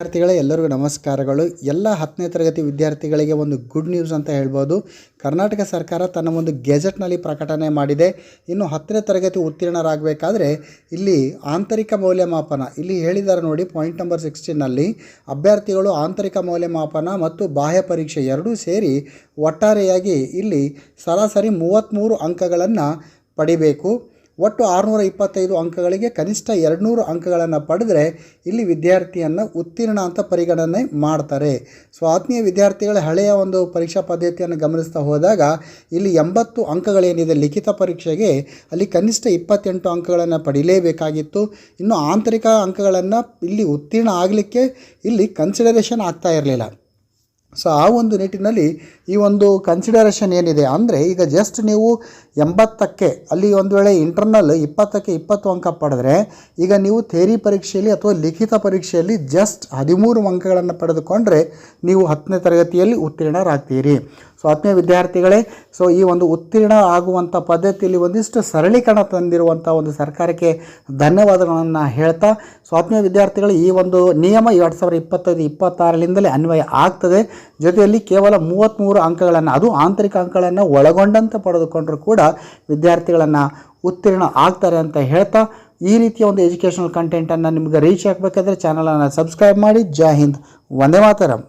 ವಿದ್ಯಾರ್ಥಿಗಳೇ, ಎಲ್ಲರಿಗೂ ನಮಸ್ಕಾರಗಳು. ಎಲ್ಲ ಹತ್ತನೇ ತರಗತಿ ವಿದ್ಯಾರ್ಥಿಗಳಿಗೆ ಒಂದು ಗುಡ್ ನ್ಯೂಸ್ ಅಂತ ಹೇಳ್ಬೋದು. ಕರ್ನಾಟಕ ಸರ್ಕಾರ ತನ್ನ ಒಂದು ಗೆಜೆಟ್ನಲ್ಲಿ ಪ್ರಕಟಣೆ ಮಾಡಿದೆ. ಇನ್ನು ಹತ್ತನೇ ತರಗತಿ ಉತ್ತೀರ್ಣರಾಗಬೇಕಾದ್ರೆ ಇಲ್ಲಿ ಆಂತರಿಕ ಮೌಲ್ಯಮಾಪನ, ಇಲ್ಲಿ ಹೇಳಿದ್ದಾರೆ ನೋಡಿ ಪಾಯಿಂಟ್ ನಂಬರ್ ಸಿಕ್ಸ್ಟೀನಲ್ಲಿ ಅಭ್ಯರ್ಥಿಗಳು ಆಂತರಿಕ ಮೌಲ್ಯಮಾಪನ ಮತ್ತು ಬಾಹ್ಯ ಪರೀಕ್ಷೆ ಎರಡೂ ಸೇರಿ ಒಟ್ಟಾರೆಯಾಗಿ ಇಲ್ಲಿ ಸರಾಸರಿ ಮೂವತ್ತ್ಮೂರು ಅಂಕಗಳನ್ನು ಪಡಿಬೇಕು. ಒಟ್ಟು ಆರುನೂರ ಇಪ್ಪತ್ತೈದು ಅಂಕಗಳಿಗೆ ಕನಿಷ್ಠ ಎರಡುನೂರು ಅಂಕಗಳನ್ನು ಪಡೆದರೆ ಇಲ್ಲಿ ವಿದ್ಯಾರ್ಥಿಯನ್ನು ಉತ್ತೀರ್ಣ ಅಂತ ಪರಿಗಣನೆ ಮಾಡ್ತಾರೆ. ಸೊ ಆತ್ಮೀಯ ವಿದ್ಯಾರ್ಥಿಗಳ ಹಳೆಯ ಒಂದು ಪರೀಕ್ಷಾ ಪದ್ಧತಿಯನ್ನು ಗಮನಿಸ್ತಾ ಹೋದಾಗ ಇಲ್ಲಿ ಎಂಬತ್ತು ಅಂಕಗಳೇನಿದೆ ಲಿಖಿತ ಪರೀಕ್ಷೆಗೆ ಅಲ್ಲಿ ಕನಿಷ್ಠ ಇಪ್ಪತ್ತೆಂಟು ಅಂಕಗಳನ್ನು ಪಡೀಲೇಬೇಕಾಗಿತ್ತು. ಇನ್ನು ಆಂತರಿಕ ಅಂಕಗಳನ್ನು ಇಲ್ಲಿ ಉತ್ತೀರ್ಣ ಆಗಲಿಕ್ಕೆ ಇಲ್ಲಿ ಕನ್ಸಿಡರೇಷನ್ ಆಗ್ತಾ ಇರಲಿಲ್ಲ. ಸೊ ಆ ಒಂದು ನಿಟ್ಟಿನಲ್ಲಿ ಈ ಒಂದು ಕನ್ಸಿಡರೇಷನ್ ಏನಿದೆ ಅಂದರೆ, ಈಗ ಜಸ್ಟ್ ನೀವು ಎಂಬತ್ತಕ್ಕೆ, ಅಲ್ಲಿ ಒಂದು ವೇಳೆ ಇಂಟರ್ನಲ್ ಇಪ್ಪತ್ತಕ್ಕೆ ಇಪ್ಪತ್ತು ಅಂಕ ಪಡೆದ್ರೆ, ಈಗ ನೀವು ಥೇರಿ ಪರೀಕ್ಷೆಯಲ್ಲಿ ಅಥವಾ ಲಿಖಿತ ಪರೀಕ್ಷೆಯಲ್ಲಿ ಜಸ್ಟ್ ಹದಿಮೂರು ಅಂಕಗಳನ್ನು ಪಡೆದುಕೊಂಡ್ರೆ, ನೀವು ಹತ್ತನೇ ತರಗತಿಯಲ್ಲಿ ಉತ್ತೀರ್ಣರಾಗ್ತೀರಿ. ಸೊ ಆತ್ಮೀಯ ವಿದ್ಯಾರ್ಥಿಗಳೇ, ಸೊ ಈ ಒಂದು ಉತ್ತೀರ್ಣ ಆಗುವಂಥ ಪದ್ಧತಿಯಲ್ಲಿ ಒಂದಿಷ್ಟು ಸರಳೀಕರಣ ತಂದಿರುವಂಥ ಒಂದು ಸರ್ಕಾರಕ್ಕೆ ಧನ್ಯವಾದಗಳನ್ನು ಹೇಳ್ತಾ ಸೊ ಆತ್ಮೀಯ ವಿದ್ಯಾರ್ಥಿಗಳು, ಈ ಒಂದು ನಿಯಮ ಎರಡು ಸಾವಿರದ ಇಪ್ಪತ್ತೈದು, ಇಪ್ಪತ್ತಾರರಿಂದಲೇ ಅನ್ವಯ ಆಗ್ತದೆ. ಜೊತೆಯಲ್ಲಿ ಕೇವಲ ಮೂವತ್ತ್ಮೂರು ಅಂಕಗಳನ್ನು, ಅದು ಆಂತರಿಕ ಅಂಕಗಳನ್ನು ಒಳಗೊಂಡಂತೆ ಪಡೆದುಕೊಂಡರೂ ಕೂಡ ವಿದ್ಯಾರ್ಥಿಗಳನ್ನು ಉತ್ತೀರ್ಣ ಆಗ್ತಾರೆ ಅಂತ ಹೇಳ್ತಾ, ಈ ರೀತಿಯ ಒಂದು ಎಜುಕೇಷನಲ್ ಕಂಟೆಂಟನ್ನು ನಿಮಗೆ ರೀಚ್ ಆಗಬೇಕಾದ್ರೆ ಚಾನಲನ್ನು ಸಬ್ಸ್ಕ್ರೈಬ್ ಮಾಡಿ. ಜೈ ಹಿಂದ್. ವಂದೇ ಮಾತರಂ.